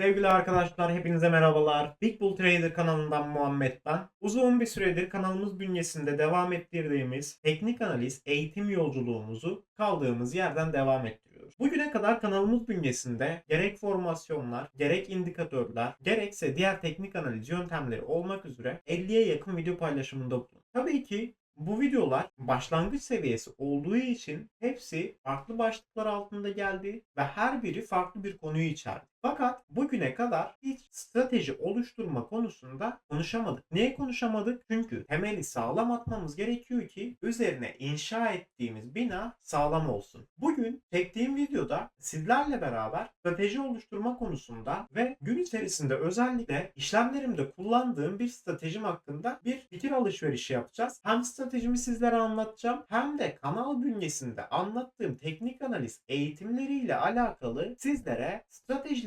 Sevgili arkadaşlar hepinize merhabalar. Big Bull Trader kanalından Muhammed ben. Uzun bir süredir kanalımız bünyesinde devam ettirdiğimiz teknik analiz eğitim yolculuğumuzu kaldığımız yerden devam ettiriyoruz. Bugüne kadar kanalımız bünyesinde gerek formasyonlar, gerek indikatörler, gerekse diğer teknik analiz yöntemleri olmak üzere 50'ye yakın video paylaşımında bulunduk. Tabii ki bu videolar başlangıç seviyesi olduğu için hepsi farklı başlıklar altında geldi ve her biri farklı bir konuyu içerdi. Fakat bugüne kadar hiç strateji oluşturma konusunda konuşamadık. Niye konuşamadık? Çünkü temeli sağlam atmamız gerekiyor ki üzerine inşa ettiğimiz bina sağlam olsun. Bugün çektiğim videoda sizlerle beraber strateji oluşturma konusunda ve gün içerisinde özellikle işlemlerimde kullandığım bir stratejim hakkında bir fikir alışverişi yapacağız. Hem stratejimi sizlere anlatacağım hem de kanal bünyesinde anlattığım teknik analiz eğitimleriyle alakalı sizlere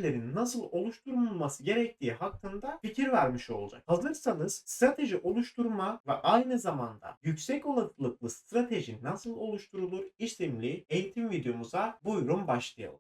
stratejilerin nasıl oluşturulması gerektiği hakkında fikir vermiş olacak. Hazırsanız strateji oluşturma ve aynı zamanda yüksek olasılıklı strateji nasıl oluşturulur isimli eğitim videomuza buyurun başlayalım.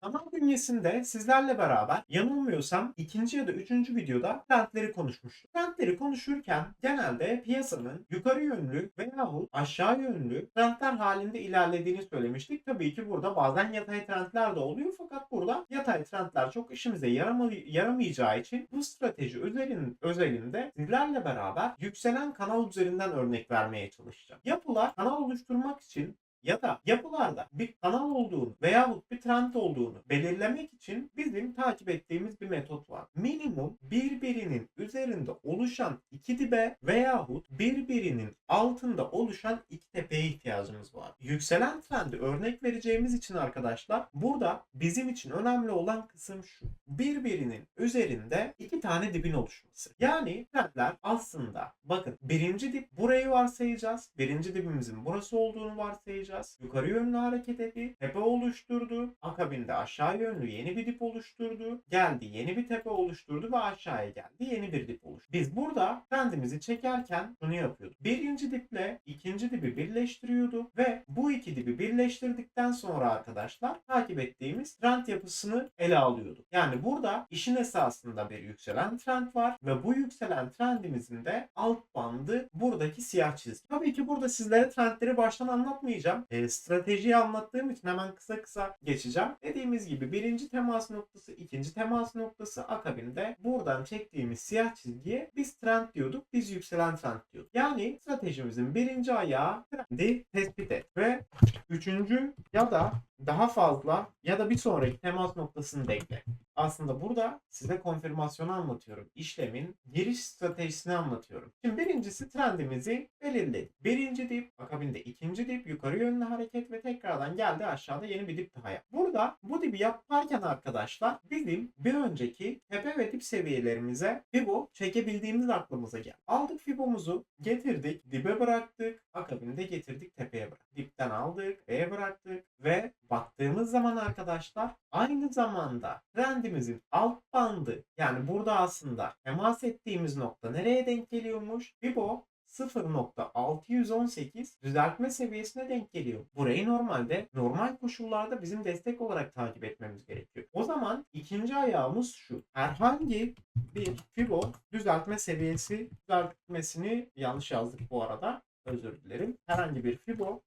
Kanal bünyesinde sizlerle beraber yanılmıyorsam ikinci ya da üçüncü videoda trendleri konuşmuştuk. Trendleri konuşurken genelde piyasanın yukarı yönlü veyahut aşağı yönlü trendler halinde ilerlediğini söylemiştik. Tabii ki burada bazen yatay trendler de oluyor fakat burada yatay trendler çok işimize yarama, yaramayacağı için bu strateji özelin, özelinde sizlerle beraber yükselen kanal üzerinden örnek vermeye çalışacağım. Yapılar kanal oluşturmak için ya da yapılarda bir kanal olduğunu veyahut bir trend olduğunu belirlemek için bizim takip ettiğimiz bir metot var. Minimum birbirinin üzerinde oluşan iki dibe veyahut birbirinin altında oluşan iki tepeye ihtiyacımız var. Yükselen trendi örnek vereceğimiz için arkadaşlar burada bizim için önemli olan kısım şu. Birbirinin üzerinde iki tane dibin oluşması. Yani trendler aslında bakın birinci dip burayı varsayacağız. Birinci dibimizin burası olduğunu varsayacağız yapacağız. Yukarı yönlü hareket etti. Tepe oluşturdu. Akabinde aşağı yönlü yeni bir dip oluşturdu. Geldi yeni bir tepe oluşturdu ve aşağıya geldi. Yeni bir dip oluşturdu. Biz burada trendimizi çekerken şunu yapıyorduk. Birinci diple ikinci dibi birleştiriyordu ve bu iki dibi birleştirdikten sonra arkadaşlar takip ettiğimiz trend yapısını ele alıyorduk. Yani burada işin esasında bir yükselen trend var ve bu yükselen trendimizin de alt bandı buradaki siyah çizgi. Tabii ki burada sizlere trendleri baştan anlatmayacağım e, stratejiyi anlattığım için hemen kısa kısa geçeceğim. Dediğimiz gibi birinci temas noktası, ikinci temas noktası akabinde buradan çektiğimiz siyah çizgiye biz trend diyorduk. Biz yükselen trend diyorduk. Yani stratejimizin birinci ayağı trendi tespit et ve üçüncü ya da daha fazla ya da bir sonraki temas noktasını da ekle. Aslında burada size konfirmasyonu anlatıyorum. İşlemin giriş stratejisini anlatıyorum. Şimdi birincisi trendimizi belirledik. Birinci dip, akabinde ikinci dip, yukarı yönlü hareket ve tekrardan geldi aşağıda yeni bir dip daha yap. Burada bu dibi yaparken arkadaşlar bizim bir önceki tepe ve dip seviyelerimize Fibo çekebildiğimiz aklımıza geldi. Aldık Fibo'muzu getirdik, dibe bıraktık, akabinde getirdik tepeye bıraktık. Dipten aldık, tepeye bıraktık ve baktığımız zaman arkadaşlar aynı zamanda trendimizin alt bandı yani burada aslında temas ettiğimiz nokta nereye denk geliyormuş? Fibo 0.618 düzeltme seviyesine denk geliyor. Burayı normalde normal koşullarda bizim destek olarak takip etmemiz gerekiyor. O zaman ikinci ayağımız şu. Herhangi bir Fibo düzeltme seviyesi düzeltmesini yanlış yazdık bu arada. Özür dilerim. Herhangi bir Fibo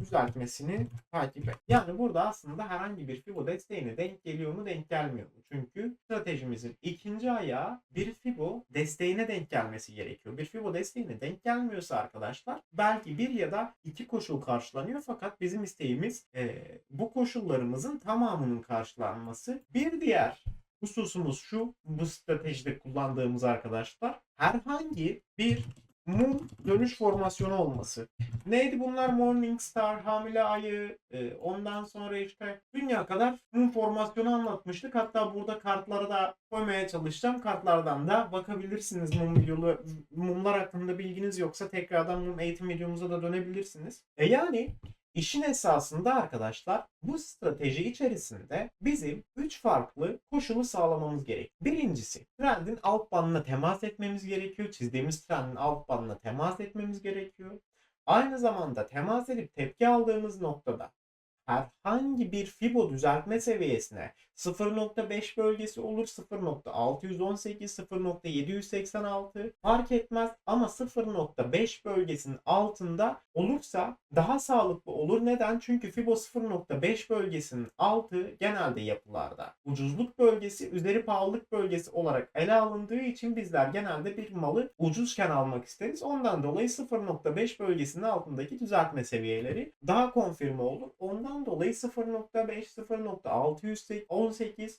düzeltmesini takip et. Yani burada aslında herhangi bir Fibo desteğine denk geliyor mu denk gelmiyor mu? Çünkü stratejimizin ikinci ayağı bir Fibo desteğine denk gelmesi gerekiyor. Bir Fibo desteğine denk gelmiyorsa arkadaşlar belki bir ya da iki koşul karşılanıyor fakat bizim isteğimiz e, bu koşullarımızın tamamının karşılanması. Bir diğer hususumuz şu bu stratejide kullandığımız arkadaşlar herhangi bir mum dönüş formasyonu olması. Neydi bunlar? Morningstar, hamile ayı, e, ondan sonra işte dünya kadar mum formasyonu anlatmıştık. Hatta burada kartları da koymaya çalışacağım. Kartlardan da bakabilirsiniz mum videolu, mumlar hakkında bilginiz yoksa tekrardan mum eğitim videomuza da dönebilirsiniz. E yani İşin esasında arkadaşlar bu strateji içerisinde bizim 3 farklı koşulu sağlamamız gerek. Birincisi trendin alt bandına temas etmemiz gerekiyor. Çizdiğimiz trendin alt bandına temas etmemiz gerekiyor. Aynı zamanda temas edip tepki aldığımız noktada herhangi bir fibo düzeltme seviyesine 0.5 bölgesi olur 0.618 0.786 fark etmez ama 0.5 bölgesinin altında olursa daha sağlıklı olur. Neden? Çünkü Fibo 0.5 bölgesinin altı genelde yapılarda ucuzluk bölgesi, üzeri pahalılık bölgesi olarak ele alındığı için bizler genelde bir malı ucuzken almak isteriz. Ondan dolayı 0.5 bölgesinin altındaki düzeltme seviyeleri daha konfirme olur. Ondan dolayı 0.5, 0.618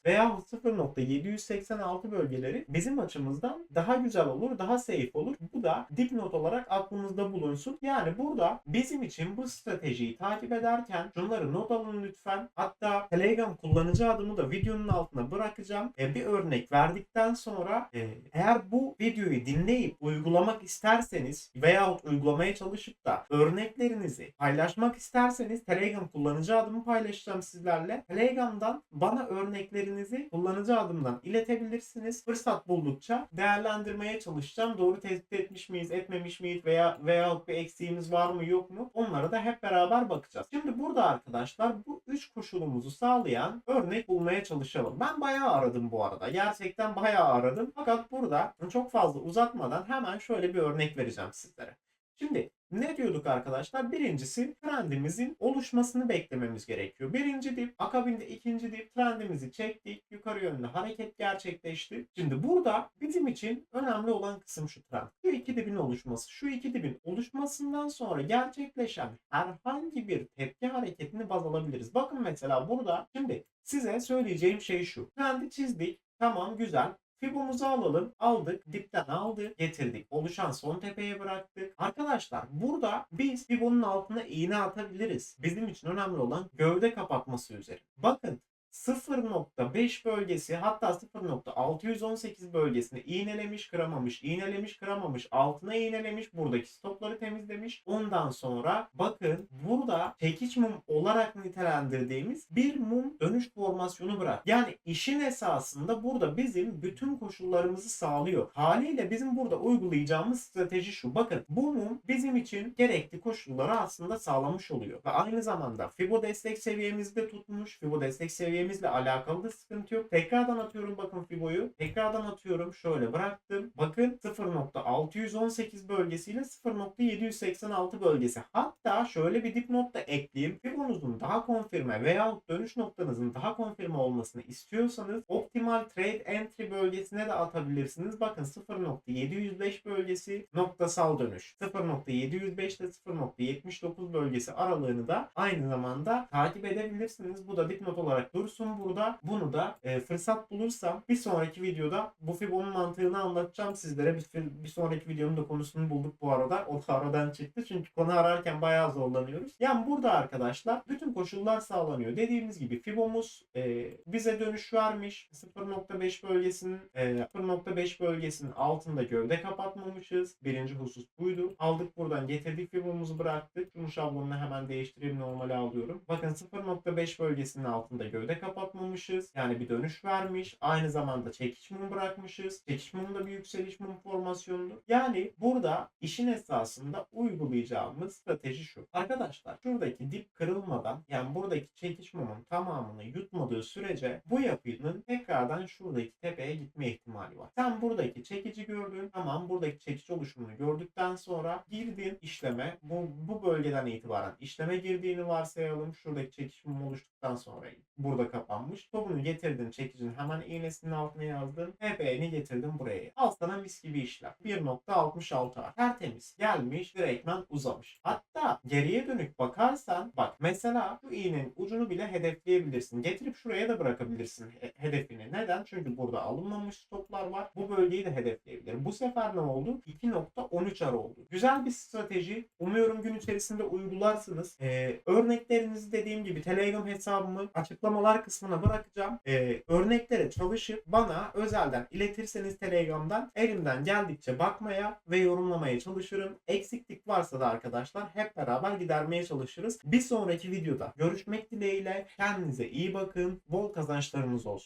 veya 0.786 bölgeleri bizim açımızdan daha güzel olur, daha safe olur. Bu da dipnot olarak aklımızda bulunsun. Yani burada bizim için bu stratejiyi takip ederken şunları not alın lütfen. Hatta Telegram kullanıcı adımı da videonun altına bırakacağım. E, bir örnek verdikten sonra e, eğer bu videoyu dinleyip uygulamak isterseniz veyahut uygulamaya çalışıp da örneklerinizi paylaşmak isterseniz Telegram kullanıcı adımı paylaşacağım sizlerle. Telegram'dan bana örneklerinizi kullanıcı adımdan iletebilirsiniz. Fırsat buldukça değerlendirmeye çalışacağım. Doğru tespit etmiş miyiz, etmemiş miyiz veya veyahut bir eksiğimiz var mı yok mu? Onlara da hep beraber bakacağız. Şimdi burada arkadaşlar bu üç koşulumuzu sağlayan örnek bulmaya çalışalım. Ben bayağı aradım bu arada. Gerçekten bayağı aradım. Fakat burada çok fazla uzatmadan hemen şöyle bir örnek vereceğim sizlere. Şimdi ne diyorduk arkadaşlar? Birincisi trendimizin oluşmasını beklememiz gerekiyor. Birinci dip, akabinde ikinci dip trendimizi çektik. Yukarı yönlü hareket gerçekleşti. Şimdi burada bizim için önemli olan kısım şu trend. Şu iki dibin oluşması. Şu iki dibin oluşmasından sonra gerçekleşen herhangi bir tepki hareketini baz alabiliriz. Bakın mesela burada şimdi size söyleyeceğim şey şu. Trendi çizdik. Tamam güzel. Fibomuzu alalım. Aldık. Dipten aldık. Getirdik. Oluşan son tepeye bıraktık. Arkadaşlar burada biz Fibo'nun altına iğne atabiliriz. Bizim için önemli olan gövde kapatması üzerine. Bakın 0.5 bölgesi hatta 0.618 bölgesini iğnelemiş kıramamış, iğnelemiş kıramamış, altına iğnelemiş, buradaki stopları temizlemiş. Ondan sonra bakın burada çekiç mum olarak nitelendirdiğimiz bir mum dönüş formasyonu bırak. Yani işin esasında burada bizim bütün koşullarımızı sağlıyor. Haliyle bizim burada uygulayacağımız strateji şu. Bakın bu mum bizim için gerekli koşulları aslında sağlamış oluyor. Ve aynı zamanda Fibo destek seviyemizi de tutmuş. Fibo destek seviyemizle alakalı da sıkıntı yok. Tekrardan atıyorum bakın Fibo'yu. Tekrardan atıyorum. Şöyle bıraktım. Bakın 0.618 bölgesiyle 0.786 bölgesi. Hatta şöyle bir dipnot da ekleyeyim. Fibonuzun daha konfirme veyahut dönüş noktanızın daha konfirme olmasını istiyorsanız optimal trade entry bölgesine de atabilirsiniz. Bakın 0.705 bölgesi noktasal dönüş. 0.705 ile 0.79 bölgesi aralığını da aynı zamanda takip edebilirsiniz. Bu da dipnot olarak dursun burada. Bunu da e, fırsat bulursam bir sonraki videoda bu Fibon'un mantığını anlatacağım sizlere. Bir, bir sonraki videonun da konusunu bulduk bu arada. O da aradan çıktı. Çünkü konu ararken bayağı zorlanıyoruz. Yani burada arkadaşlar bütün koşullar sağlanıyor. Dediğimiz gibi Fibomuz e, bize dönüş vermiş. 0.5 bölgesinin e, 0.5 bölgesinin altında gövde kapatmamışız. Birinci husus buydu. Aldık buradan getirdik Fibomuzu bıraktık. Şunun şablonunu hemen değiştireyim normale alıyorum. Bakın 0.5 bölgesinin altında gövde kapatmamışız. Yani bir dönüş vermiş. Aynı zamanda çekiş mum bırakmışız. Çekiş mum da bir yükseliş mum formasyonudur. Yani burada işin esasında uygulayacağımız strateji şu. Arkadaşlar şuradaki dip kırılmadan yani buradaki çekiş mumun tamamını yutmadığı sürece bu yapının tekrardan şuradaki tepeye gitme ihtimali var. Sen buradaki çekici gördün. Tamam buradaki çekici oluşumunu gördükten sonra girdin işleme. Bu, bu bölgeden itibaren işleme girdiğini varsayalım. Şuradaki çekiş mumu oluştuktan sonra burada kapanmış. Topunu getirdin çekicinin hemen iğnesinin altına yazdın. TP'ni getirdin buraya. Al sana mis gibi işlem. 1.66 var. Tertemiz. Gelmiş direktmen uzamış. Hatta geriye dönük bakarsan bak mesela şu iğnenin ucunu bile hedefleyebilirsin. Getirip şuraya da bırakabilirsin he- hedefini. Neden? Çünkü burada alınmamış stoplar var. Bu bölgeyi de hedefleyebilir. Bu sefer ne oldu? 2.13 ar oldu. Güzel bir strateji. Umuyorum gün içerisinde uygularsınız. Ee, örneklerinizi dediğim gibi Telegram hesabımı açıklamalar kısmına bırakacağım. Ee, örneklere çalışıp bana özelden iletirseniz Telegram'dan elimden geldikçe bakmaya ve yorumlamaya çalışırım. Eksiklik varsa da arkadaşlar hep beraber gidermeye çalışırız. Bir sonraki videoda görüşmek dileğiyle kendinize iyi bakın. Bol kazançlarınız olsun.